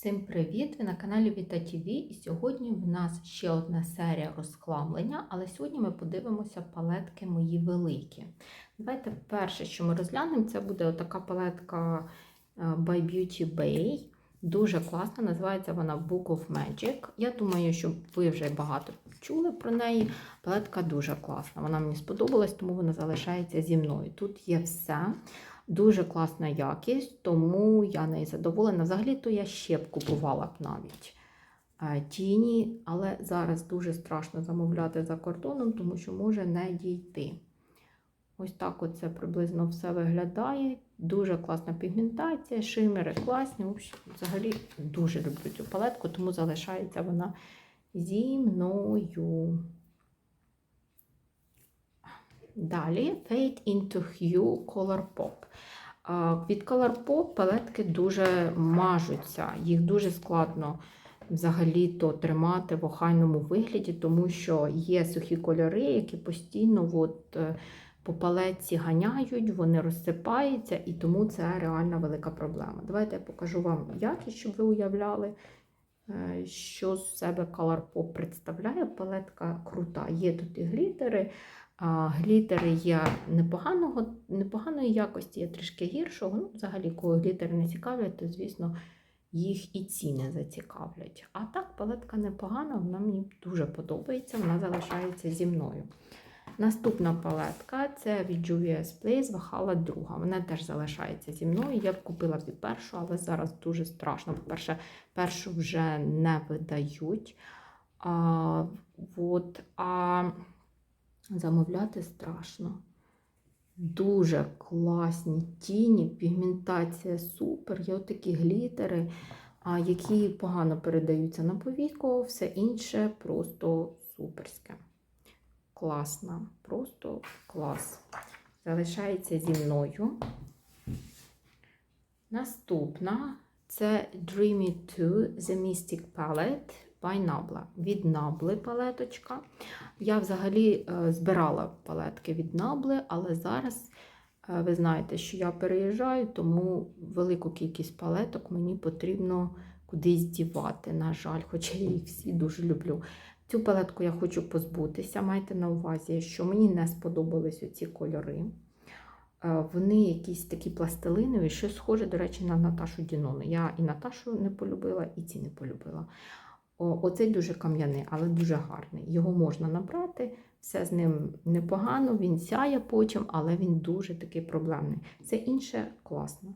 Всім привіт! Ви на каналі Віта ТВ і сьогодні в нас ще одна серія розхламлення, але сьогодні ми подивимося палетки мої великі. Давайте перше, що ми розглянемо, це буде отака палетка е, by Beauty Bay. Дуже класна, називається вона Book of Magic. Я думаю, що ви вже багато чули про неї. Палетка дуже класна. Вона мені сподобалась, тому вона залишається зі мною. Тут є все. Дуже класна якість, тому я нею задоволена. Взагалі-то я ще б купувала б навіть е, тіні, але зараз дуже страшно замовляти за кордоном, тому що може не дійти. Ось так оце приблизно все виглядає. Дуже класна пігментація, шимери класні. Взагалі дуже люблю цю палетку, тому залишається вона зі мною. Далі Fade into Hue Color Pop. Від Color Pop палетки дуже мажуться, їх дуже складно взагалі-то тримати в охайному вигляді, тому що є сухі кольори, які постійно от, е, по палетці ганяють, вони розсипаються, і тому це реально велика проблема. Давайте я покажу вам якість, щоб ви уявляли, е, що з себе Color Pop представляє. Палетка крута. Є тут і глітери. Глітери є непоганого, непоганої якості, є трішки гіршого. Ну, взагалі, кого глітери не цікавлять, то, звісно, їх і ціни зацікавлять. А так, палетка непогана, вона мені дуже подобається, вона залишається зі мною. Наступна палетка це від Juvia's Place Вахала друга. Вона теж залишається зі мною. Я б купила б першу, але зараз дуже страшно. По-перше, першу вже не видають. А, от, а замовляти страшно. Дуже класні тіні, пігментація супер. Є отакі глітери, які погано передаються на повіко, все інше просто суперське. Класна, просто клас. Залишається зі мною. Наступна це Dreamy 2 The Mystic Palette Nabla. Від Nabla палеточка. Я взагалі е, збирала палетки від Nabla, але зараз е, ви знаєте, що я переїжджаю, тому велику кількість палеток мені потрібно кудись дівати, на жаль, хоча я їх всі дуже люблю. Цю палетку я хочу позбутися. Майте на увазі, що мені не сподобались оці кольори. Е, Вони якісь такі пластилинові, що схоже, до речі, на Наташу Дінону. Я і Наташу не полюбила, і ці не полюбила. Оцей дуже кам'яний, але дуже гарний. Його можна набрати, все з ним непогано, він сяє потім, але він дуже такий проблемний. Це інше класно.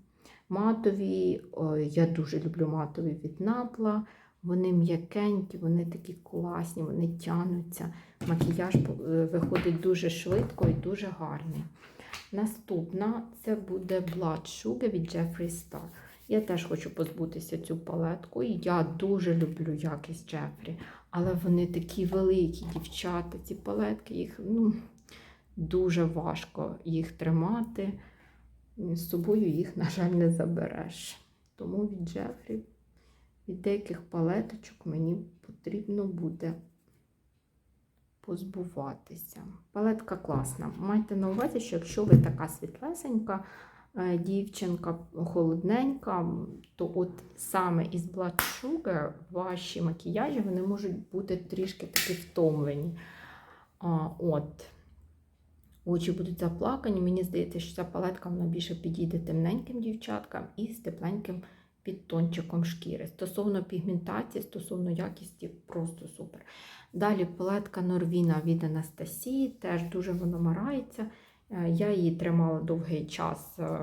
Матові, я дуже люблю матові від напла. Вони м'якенькі, вони такі класні, вони тянуться. Макіяж е, виходить дуже швидко і дуже гарний. Наступна це буде Blood Sugar від Jeffree Star. Я теж хочу позбутися цю палетку. Я дуже люблю якість Джефрі, але вони такі великі, дівчата, ці палетки, їх ну, дуже важко їх тримати. З собою їх, на жаль, не забереш. Тому від Джефрі, від деяких палеточок мені потрібно буде позбуватися. Палетка класна. Майте на увазі, що якщо ви така світлесенька, дівчинка холодненька, то от саме із Blood Sugar ваші макіяжі вони можуть бути трішки такі втомлені. А, от. Очі будуть заплакані. Мені здається, що ця палетка вона більше підійде темненьким дівчаткам і з тепленьким підтончиком шкіри. Стосовно пігментації, стосовно якісті, просто супер. Далі палетка Норвіна від Анастасії, теж дуже воно марається. Е, Я її тримала довгий час е,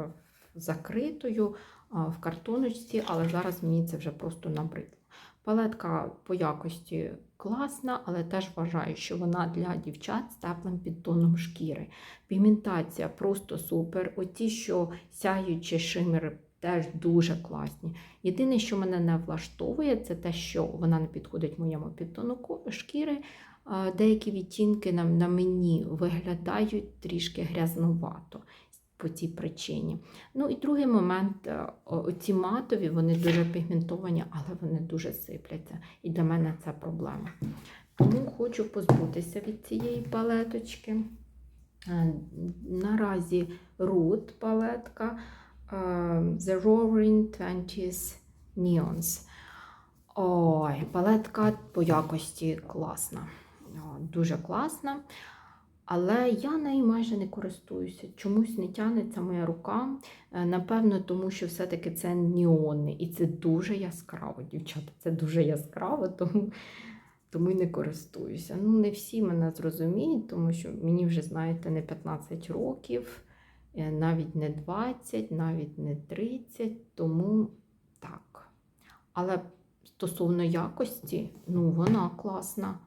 закритою е, в картоночці, але зараз мені це вже просто набридло. Палетка по якості класна, але теж вважаю, що вона для дівчат з теплим підтоном шкіри. Пігментація просто супер. Оті, що сяючі шимери, теж дуже класні. Єдине, що мене не влаштовує, це те, що вона не підходить моєму підтону шкіри. Деякі відтінки на, на мені виглядають трішки грязнувато по цій причині. Ну і другий момент, е, оці матові, вони дуже пігментовані, але вони дуже сипляться. І для мене це проблема. Тому хочу позбутися від цієї палеточки. Е, Наразі Root палетка е, The Roaring Twenties Neons. Ой, палетка по якості класна. Дуже класна. Але я нею майже не користуюся. Чомусь не тягнеться моя рука. Е, Напевно, тому що все-таки це неони. І це дуже яскраво, дівчата. Це дуже яскраво, тому, тому й не користуюся. Ну, не всі мене зрозуміють, тому що мені вже, знаєте, не 15 років, е, навіть не 20, навіть не 30, тому так. Але стосовно якості, ну, вона класна.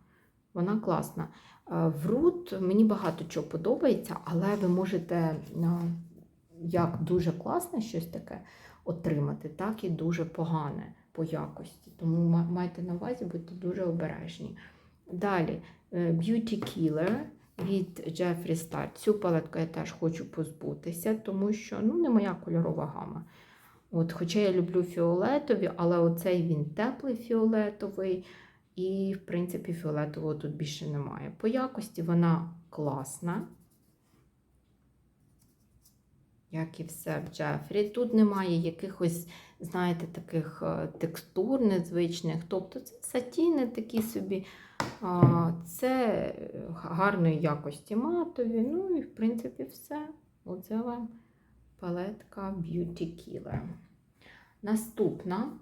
Вона класна. Е, В Рут мені багато чого подобається, але ви можете е, як дуже класне щось таке отримати, так і дуже погане по якості. Тому майте на увазі, будьте дуже обережні. Далі е, Beauty Killer від Jeffree Star. Цю палетку я теж хочу позбутися, тому що ну, не моя кольорова гама. От, хоча я люблю фіолетові, але оцей він теплий фіолетовий. І, в принципі, фіолетового тут більше немає. По якості вона класна. Як і все в Джефрі. Тут немає якихось, знаєте, таких е, текстур незвичних. Тобто це сатіни такі собі. Це гарної якості матові. Ну і, в принципі, все. Оце вам палетка Beauty Killer. Наступна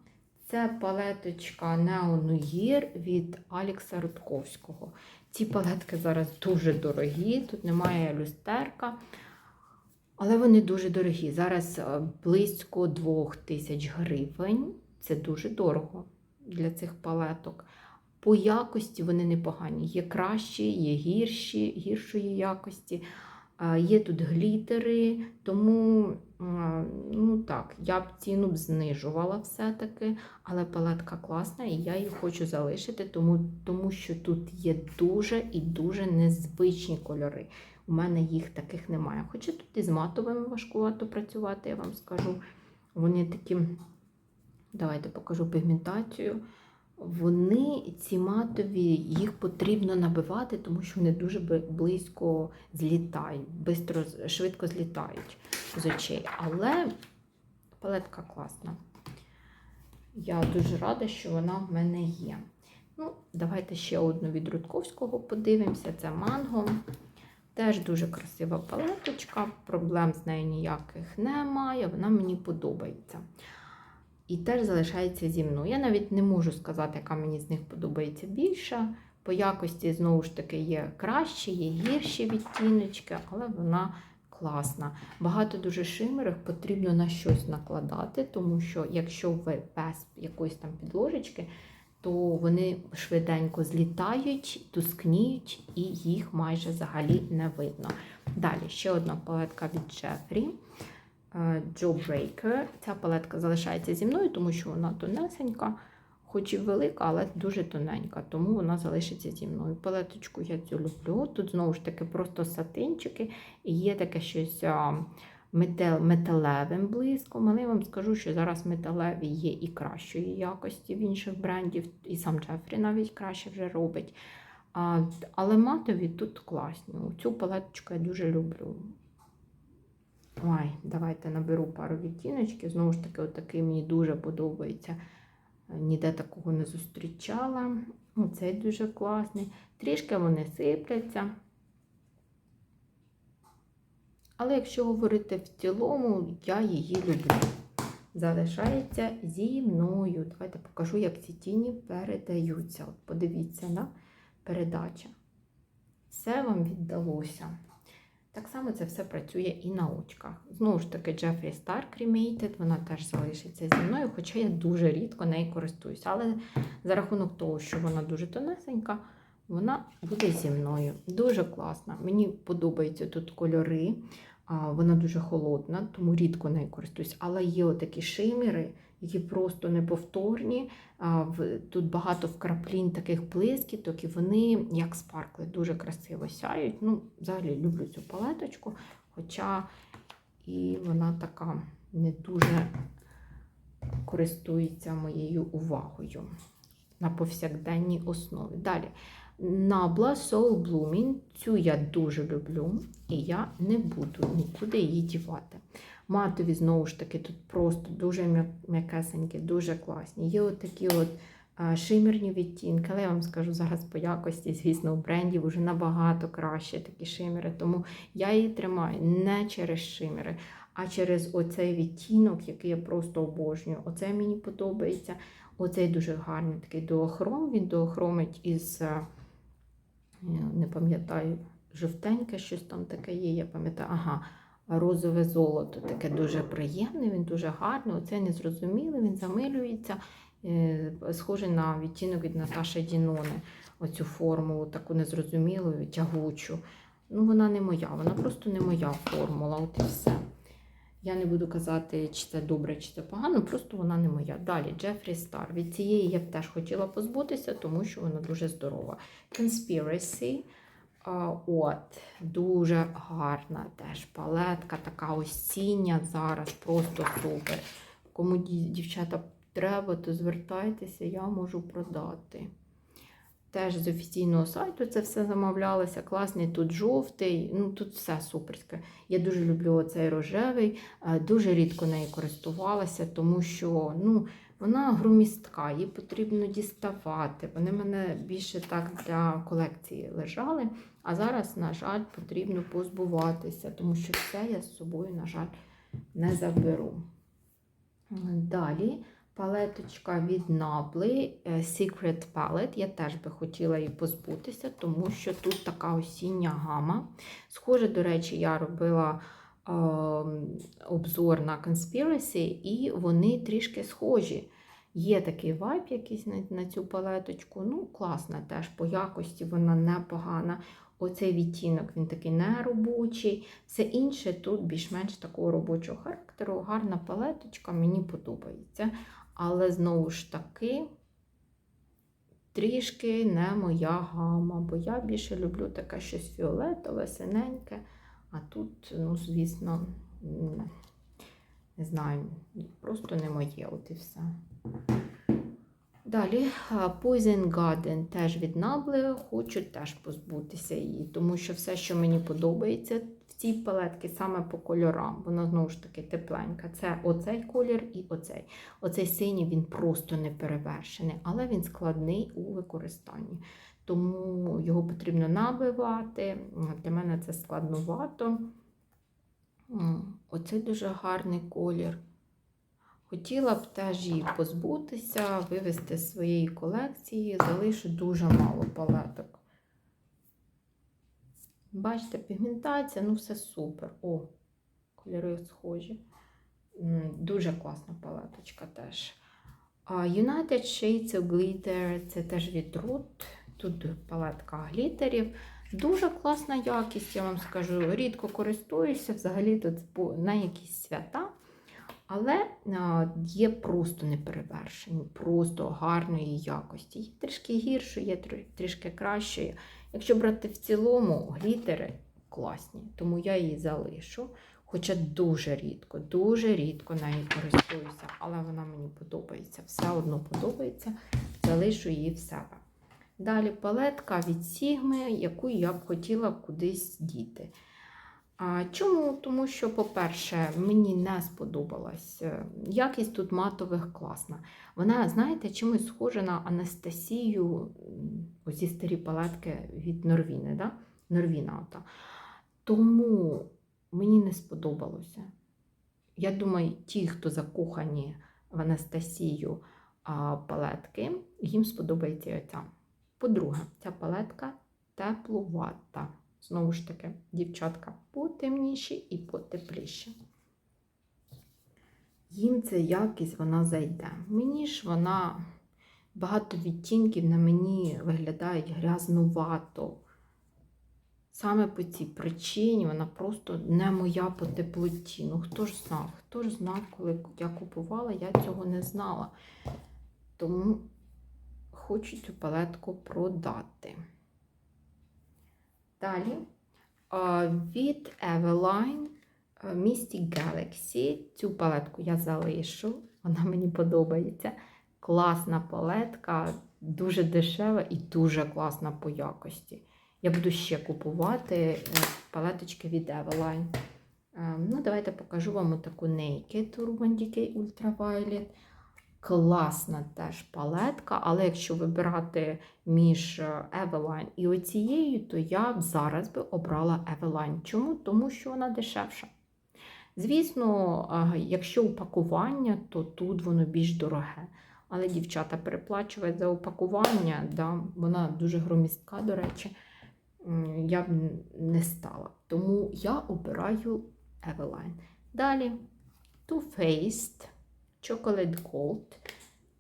це палеточка Nuir від Алекса Рудковського. Ці палетки зараз дуже дорогі, тут немає люстерка, але вони дуже дорогі. Зараз е, близько 2000 гривень. Це дуже дорого для цих палеток. По якості вони непогані. Є кращі, є гірші, гіршої якості. Є тут глітери, тому ну так, я б ціну б знижувала все-таки, але палетка класна і я її хочу залишити, тому, тому що тут є дуже і дуже незвичні кольори. У мене їх таких немає. Хоча тут із матовими важкувато працювати, я вам скажу. Вони такі, давайте покажу пігментацію. Вони ці матові, їх потрібно набивати, тому що вони дуже близько злітають, бистро, швидко злітають з очей. Але палетка класна. Я дуже рада, що вона в мене є. Ну, давайте ще одну від Рудковського подивимося. Це манго. Теж дуже красива палеточка, проблем з нею ніяких немає, вона мені подобається. І теж залишається зі мною. Я навіть не можу сказати, яка мені з них подобається більше. По якості, знову ж таки, є кращі, є гірші відтіночки, але вона класна. Багато дуже шимерів потрібно на щось накладати, тому що якщо ви без якоїсь там підложечки, то вони швиденько злітають, тускніють і їх майже взагалі не видно. Далі ще одна палетка від Jeffree. Е, Jawbreaker. Ця палетка залишається зі мною, тому що вона тонесенька, хоч і велика, але дуже тоненька, тому вона залишиться зі мною. Палеточку я цю люблю. Тут знову ж таки просто сатинчики, і є таке щось а, метал, металевим блиском. Але я вам скажу, що зараз металеві є і кращої якості в інших брендів, і сам Джефрі навіть краще вже робить. А, але матові тут класні. Цю палеточку я дуже люблю. Ой, давайте наберу пару відтіночків. Знову ж таки, отакий мені дуже подобається. Ніде такого не зустрічала. Оцей дуже класний. Трішки вони сипляться. Але якщо говорити в цілому, я її люблю. Залишається зі мною. Давайте покажу, як ці тіні передаються. От подивіться на передача. Все вам віддалося. Так само це все працює і на очках. Знову ж таки, Jeffree Star Cremated, вона теж залишиться зі мною, хоча я дуже рідко нею користуюся. Але за рахунок того, що вона дуже тонесенька, вона буде зі мною. Дуже класна. Мені подобаються тут кольори. Вона дуже холодна, тому рідко нею користуюсь. Але є отакі шиміри, які просто неповторні. Тут багато вкраплінь таких блискіток, і вони, як спаркли, дуже красиво сяють. Ну, взагалі люблю цю палеточку, хоча і вона така не дуже користується моєю увагою на повсякденній основі. Далі. Nabla Soul Blooming. Цю я дуже люблю, і я не буду нікуди її дівати. Матові, знову ж таки, тут просто дуже м'я- м'якесенькі, дуже класні. Є от такі от Шимерні відтінки, але я вам скажу зараз по якості, звісно, у брендів вже набагато краще такі шимери. Тому я її тримаю не через шимери, а через оцей відтінок, який я просто обожнюю. Оце мені подобається. Оцей дуже гарний такий дуохром. Він дуохромить із, е, не пам'ятаю, жовтеньке щось там таке є. Я пам'ятаю, ага, розове золото. Таке дуже приємне, він дуже гарний. Оце незрозумілий, він замилюється. Е, Схожий на відтінок від Наташі Дінони. Оцю формулу, таку незрозумілу, тягучу. Ну, вона не моя, вона просто не моя формула. От і все. Я не буду казати, чи це добре, чи це погано, просто вона не моя. Далі Джефрі Стар. Від цієї я б теж хотіла позбутися, тому що вона дуже здорова. Conspiracy. От, дуже гарна теж палетка, така осіння зараз, просто супер. Кому дівчата треба, то звертайтеся, я можу продати. Теж з офіційного сайту це все замовлялося. Класний тут жовтий, ну тут все суперське. Я дуже люблю оцей рожевий, е, дуже рідко нею користувалася, тому що ну, вона громістка, її потрібно діставати. Вони мене більше так для колекції лежали. А зараз, на жаль, потрібно позбуватися, тому що все я з собою, на жаль, не заберу. Далі палеточка від Nabli е, Secret Palette. Я теж би хотіла її позбутися, тому що тут така осіння гама. Схоже, до речі, я робила е, обзор на Conspiracy, і вони трішки схожі. Є такий вайб якийсь на, на цю палеточку. Ну, класна теж по якості, вона непогана. Оцей відтінок він такий неробочий. Все інше тут більш-менш такого робочого характеру. Гарна палеточка, мені подобається. Але знову ж таки, трішки не моя гама, бо я більше люблю таке щось фіолетове, синеньке. А тут, ну, звісно, не знаю, просто не моє, от і все. Далі Poison Garden теж від Nabla, хочу теж позбутися її, тому що все, що мені подобається в цій палетці, саме по кольорам, вона знову ж таки тепленька. Це оцей колір і оцей. Оцей синій він просто не перевершений, але він складний у використанні. Тому його потрібно набивати. Для мене це складновато. Оцей дуже гарний колір. Хотіла б теж її позбутися, вивести з своєї колекції, залишу дуже мало палеток. Бачите, пігментація, ну все супер. О, кольори схожі. Дуже класна палеточка теж. United Shades of Glitter це теж від Root. Тут палетка глітерів. Дуже класна якість, я вам скажу. Рідко користуюся, взагалі тут на якісь свята. Але є просто неперевершені, просто гарної якості. Є трішки гірше, є трішки краще. Якщо брати в цілому, глітери класні, тому я її залишу. Хоча дуже рідко, дуже рідко нею користуюся, але вона мені подобається. Все одно подобається, залишу її в себе. Далі палетка від Сігми, яку я б хотіла кудись діти. Чому? Тому що, по-перше, мені не сподобалась. е, Якість тут матових класна. Вона, знаєте, чимось схожа на Анастасію, оці старі палетки від Норвіни, да? Норвіна. Ота. Тому мені не сподобалося. Я думаю, ті, хто закохані в Анастасію палетки, їм сподобається і оця. По-друге, ця палетка теплувата. Знову ж таки, дівчатка потемніші і потепліші. Їм ця якість вона зайде. Мені ж вона багато відтінків на мені виглядають грязнувато. Саме по цій причині вона просто не моя по теплоті. Ну хто ж знав? Хто ж знав, коли я купувала, я цього не знала. Тому хочу цю палетку продати. Далі від Eveline Mystic Galaxy. Цю палетку я залишу, вона мені подобається. Класна палетка, дуже дешева і дуже класна по якості. Я буду ще купувати е, палеточки від Eveline. Е, Ну, давайте покажу вам таку Naked Urban Decay Ultraviolet. Класна теж палетка, але якщо вибирати між е, Eveline і оцією, то я б зараз би обрала Eveline. Чому? Тому що вона дешевша. Звісно, якщо упакування, то тут воно більш дороге. Але дівчата переплачувати за упакування, да, вона дуже громістка, до речі, я б не стала. Тому я обираю Eveline. Далі Too Faced Chocolate Gold.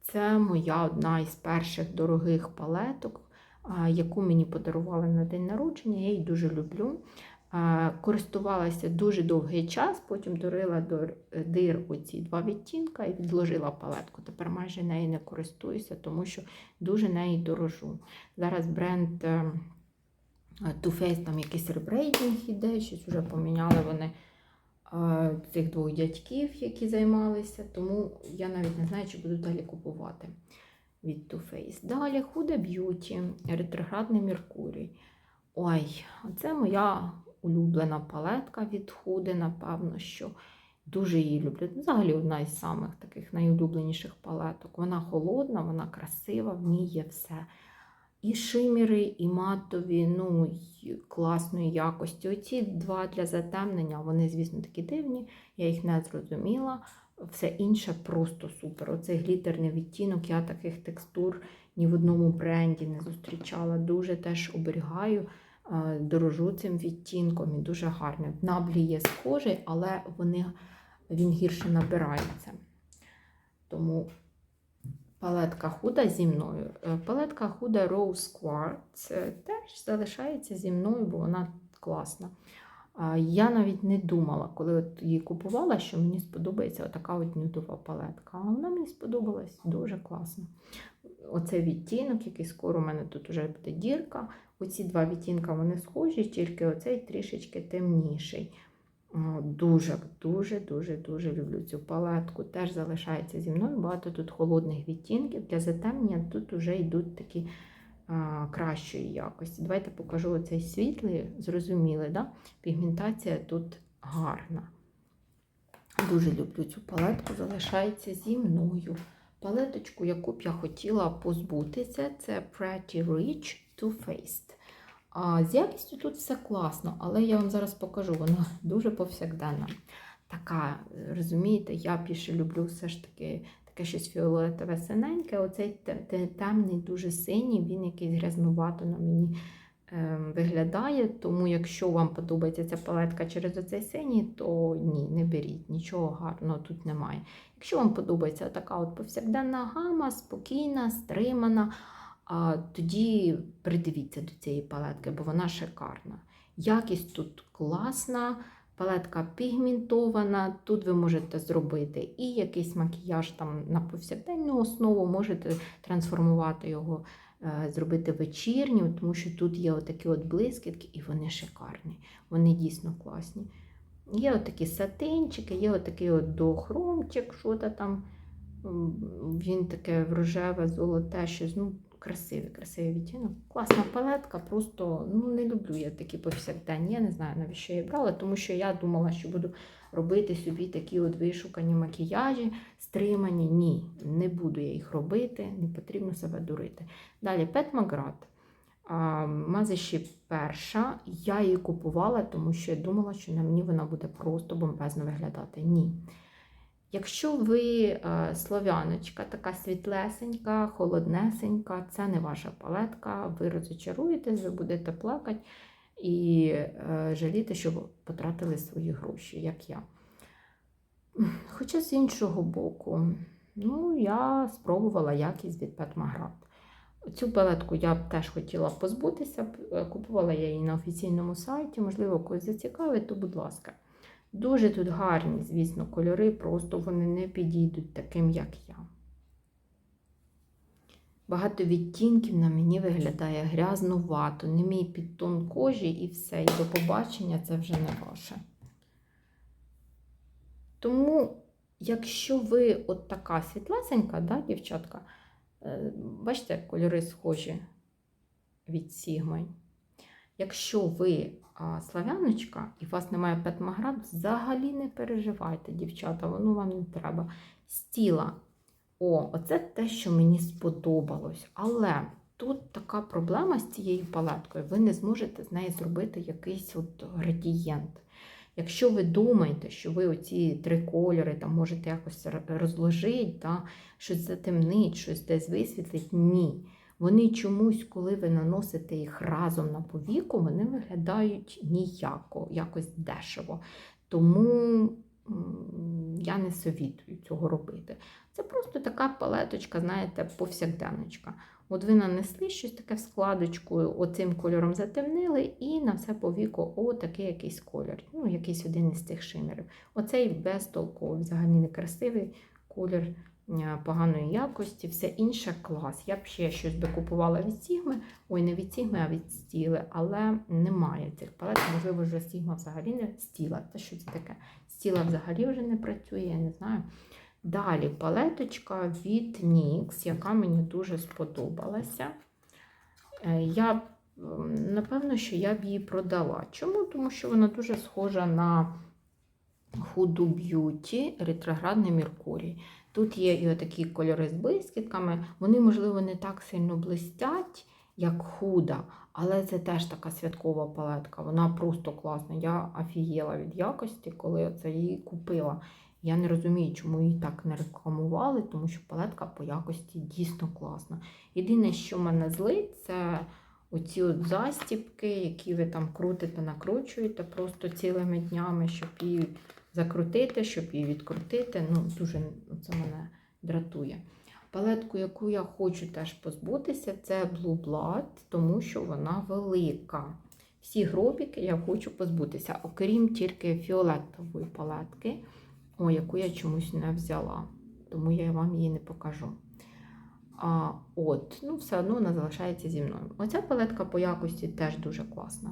Це моя одна із перших дорогих палеток, яку мені подарували на день народження. Я її дуже люблю. Користувалася дуже довгий час, потім дорила до дир оці два відтінка і відложила палетку. Тепер майже нею не користуюся, тому що дуже нею дорожу. Зараз бренд е, Too Faced, там якийсь ребрейдинг іде, щось вже поміняли вони цих двох дядьків, які займалися, тому я навіть не знаю, чи буду далі купувати від Too Faced. Далі Huda Beauty, ретроградний Меркурій. Ой, це моя улюблена палетка від Худи, напевно, що дуже її люблю. Взагалі одна із самих таких найулюбленіших палеток. Вона холодна, вона красива, в ній є все. І шиміри, і матові, ну, й класної якості. Оці два для затемнення, вони, звісно, такі дивні, я їх не зрозуміла. Все інше просто супер. Оцей глітерний відтінок, я таких текстур ні в одному бренді не зустрічала. Дуже теж оберігаю, е, дорожу цим відтінком і дуже гарний. Наблі є схожий, але вони, він гірше набирається. Тому палетка худа зі мною. Е, Палетка худа Rose Quartz е, теж залишається зі мною, бо вона класна. Я навіть не думала, коли от її купувала, що мені сподобається така от нюдова палетка. А вона мені сподобалась дуже класно. Оцей відтінок, який скоро у мене тут вже буде дірка. Оці два відтінка вони схожі, тільки оцей трішечки темніший. О, Дуже, дуже, дуже, дуже люблю цю палетку. Теж залишається зі мною. Багато тут холодних відтінків. Для затемнення тут вже йдуть такі а, кращої якості. Давайте покажу оцей світлий, зрозуміли, да? пігментація тут гарна. Дуже люблю цю палетку, залишається зі мною. Палеточку, яку б я хотіла позбутися, це Pretty Rich Too Faced. А з якістю тут все класно, але я вам зараз покажу, вона дуже повсякденна. Така, розумієте, я більше люблю все ж таки таке щось фіолетове синеньке. Оцей те- те- темний, дуже синій, він якийсь грязнувато на мені е, виглядає. Тому, якщо вам подобається ця палетка через оцей синій, то ні, не беріть, нічого гарного тут немає. Якщо вам подобається така от повсякденна гама, спокійна, стримана, тоді придивіться до цієї палетки, бо вона шикарна. Якість тут класна, палетка пігментована. Тут ви можете зробити і якийсь макіяж там на повсякденну основу, можете трансформувати його, е, зробити вечірнім, тому що тут є отакі от блискітки, і вони шикарні. Вони дійсно класні. Є отакі сатинчики, є отакий от дохромчик, що там. Він таке рожеве, золоте, щось, ну, красивий, красивий відтінок. Класна палетка, просто ну, не люблю я такі повсякденні. Я не знаю, навіщо я її брала, тому що я думала, що буду робити собі такі от вишукані макіяжі, стримані. Ні, не буду я їх робити, не потрібно себе дурити. Далі Пет Маград. Мазищі перша. Я її купувала, тому що я думала, що на мені вона буде просто бомбезно виглядати. Ні. Якщо ви е, слов'яночка, така світлесенька, холоднесенька, це не ваша палетка, ви розочаруєтесь, ви будете плакати і е, жаліти, що потратили свої гроші, як я. Хоча з іншого боку, ну, я спробувала якість від Петмаград. Цю палетку я б теж хотіла позбутися. Купувала я її на офіційному сайті, можливо, когось зацікавить, то будь ласка. Дуже тут гарні, звісно, кольори, просто вони не підійдуть таким, як я. Багато відтінків на мені виглядає грязнувато, не мій підтон кожі і все. І до побачення це вже не ваше. Тому, якщо ви от така світлесенька, да, дівчатка, е, бачите, кольори схожі від Сігми. Якщо ви славяночка і у вас немає петмаград, взагалі не переживайте, дівчата, воно вам не треба. З тіла О, оце те, що мені сподобалось. Але тут така проблема з цією палеткою. Ви не зможете з неї зробити якийсь от градієнт. Якщо ви думаєте, що ви оці три кольори там можете якось розложити, та, щось затемнити, щось десь висвітлити, ні. Вони чомусь, коли ви наносите їх разом на повіку, вони виглядають ніяко, якось дешево. Тому я не совітую цього робити. Це просто така палеточка, знаєте, повсякденночка. От ви нанесли щось таке в складочку, оцим кольором затемнили, і на все по віку о, такий якийсь колір. Ну, якийсь один із цих шимерів. Оцей безтолковий, взагалі некрасивий колір поганої якості, все інше клас. Я б ще щось би купувала від Сігми, ой, не від Сігми, а від стіли, але немає цих палет. Можливо, вже Сігма взагалі не стіла. Це що це таке? Стіла взагалі вже не працює, я не знаю. Далі палеточка від NYX, яка мені дуже сподобалася. Е, Я, напевно, що я б її продала. Чому? Тому що вона дуже схожа на Beauty ретроградний Меркурій. Тут є і отакі кольори з блискітками. Вони, можливо, не так сильно блистять, як худа, але це теж така святкова палетка. Вона просто класна. Я офігела від якості, коли оце її купила. Я не розумію, чому її так не рекламували, тому що палетка по якості дійсно класна. Єдине, що мене злить, це оці от застіпки, які ви там крутите, накручуєте просто цілими днями, щоб її закрутити, щоб її відкрутити. Ну, дуже це мене дратує. Палетку, яку я хочу теж позбутися, це Blue Blood, тому що вона велика. Всі гробіки я хочу позбутися, окрім тільки фіолетової палетки, о, яку я чомусь не взяла, тому я вам її не покажу. А, от, ну, все одно вона залишається зі мною. Оця палетка по якості теж дуже класна.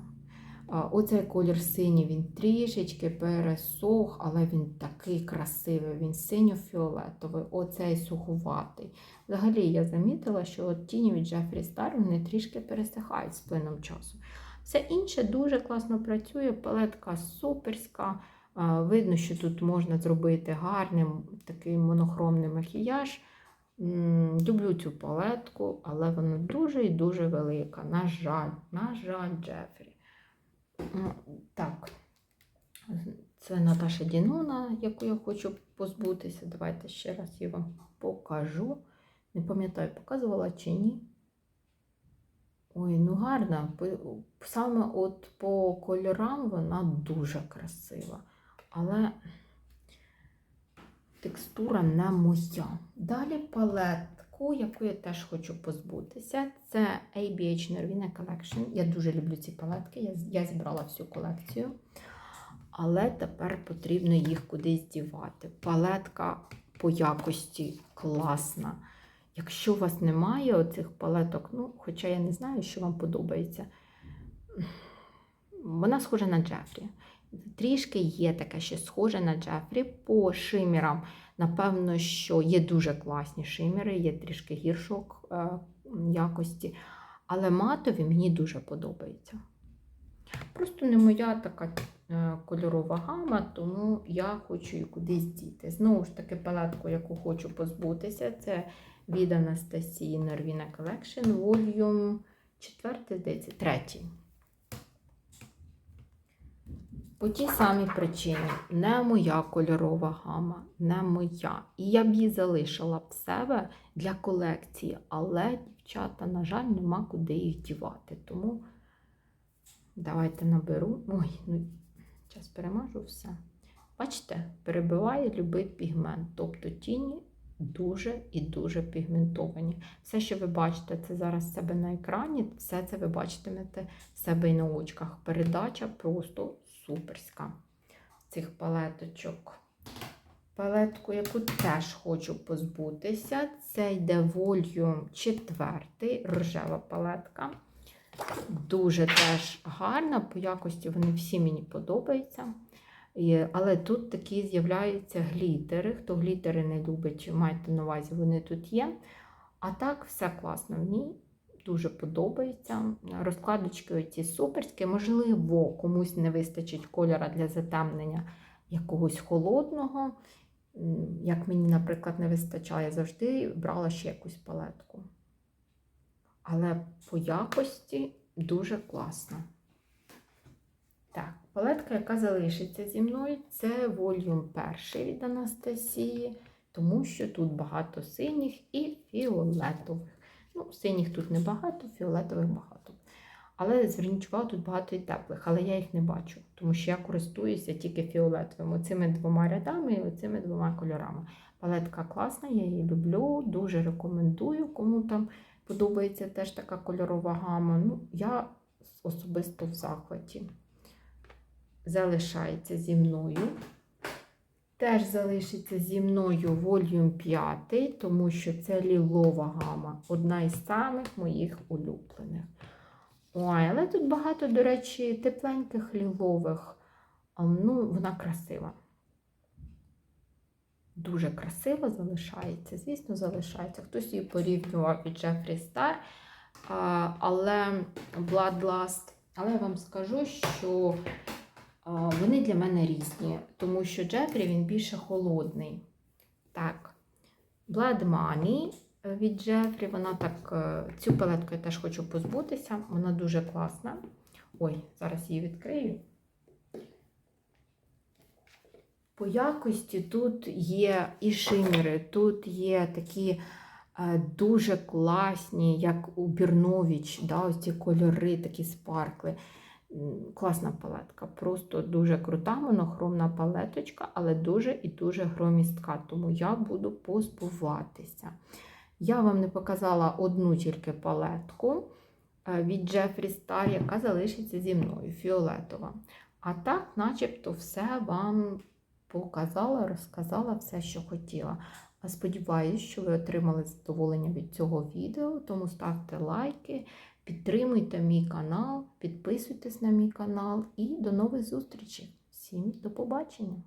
Оцей колір синій, він трішечки пересох, але він такий красивий, він синьо-фіолетовий, оцей суховатий. Взагалі я замітила, що от тіні від Jeffree Star вони трішки пересихають з плином часу. Все інше дуже класно працює, палетка суперська. Видно, що тут можна зробити гарний такий монохромний макіяж. Люблю цю палетку, але вона дуже і дуже велика. На жаль, на жаль, Джефрі. Ну, Так, це Наташа Дінона, яку я хочу позбутися. Давайте ще раз її вам покажу. Не пам'ятаю, показувала чи ні. Ой, ну гарна. Саме от по кольорам вона дуже красива. Але текстура не моя. Далі палетку, яку я теж хочу позбутися, це ABH Nervina Collection. Я дуже люблю ці палетки, я, я зібрала всю колекцію. Але тепер потрібно їх кудись дівати. Палетка по якості класна. Якщо у вас немає оцих палеток, ну, хоча я не знаю, що вам подобається, вона схожа на Джефрі. Трішки є таке ще схоже на Джефрі по шимірам. Напевно, що є дуже класні шиміри, є трішки гіршок е, якості. Але матові мені дуже подобається. Просто не моя така е, кольорова гама, тому я хочу її кудись діти. Знову ж таки, палетку, яку хочу позбутися, це від Анастасії Нервіна Collection, Volume 4, здається, 3. По тій самій причині не моя кольорова гама, не моя. І я б її залишила в себе для колекції, але, дівчата, на жаль, нема куди їх дівати. Тому давайте наберу. Ой, ну, зараз перемажу все. Бачите, перебиває любий пігмент, тобто тіні дуже і дуже пігментовані. Все, що ви бачите, це зараз в себе на екрані, все це ви бачитимете себе і на очках. Передача просто суперська цих палеточок. Палетку, яку теж хочу позбутися, це йде Volume 4, рожева палетка. Дуже теж гарна, по якості вони всі мені подобаються. Але тут такі з'являються глітери. Хто глітери не любить, майте на увазі, вони тут є. А так, все класно в ній. Дуже подобається. Розкладочки оці суперські. Можливо, комусь не вистачить кольора для затемнення якогось холодного. як мені, наприклад, не вистачає, завжди брала ще якусь палетку. Але по якості дуже класна. Так, палетка, яка залишиться зі мною, це Volume 1 від Анастасії, тому що тут багато синіх і фіолетових. Ну, синіх тут небагато, фіолетових багато. Але зверніть увагу, тут багато і теплих, але я їх не бачу, тому що я користуюся тільки фіолетовим, оцими двома рядами і оцими двома кольорами. Палетка класна, я її люблю, дуже рекомендую, кому там подобається теж така кольорова гама. Ну, я особисто в захваті. Залишається зі мною. Теж залишиться зі мною Volume 5, тому що це лілова гама, одна із самих моїх улюблених. Ой, але тут багато, до речі, тепленьких лілових. Ну, вона красива. Дуже красиво залишається. Звісно, залишається. Хтось її порівнював від Star, а, але Bloodlust. Але я вам скажу, що вони для мене різні, тому що Джефрі він більше холодний. Так, Blood Money від Джефрі, вона так, е, цю палетку я теж хочу позбутися, вона дуже класна. Ой, зараз її відкрию. По якості тут є і шимери, тут є такі е, дуже класні, як у Бірновіч, да, ось ці кольори, такі спаркли. Класна палетка, просто дуже крута, монохромна палеточка, але дуже і дуже громістка, тому я буду позбуватися. Я вам не показала одну тільки палетку е, від Jeffree Star, яка залишиться зі мною, фіолетова. А так, начебто, все вам показала, розказала все, що хотіла. Сподіваюсь, що ви отримали задоволення від цього відео, тому ставте лайки, підтримуйте мій канал, підписуйтесь на мій канал і до нових зустрічей. Всім до побачення!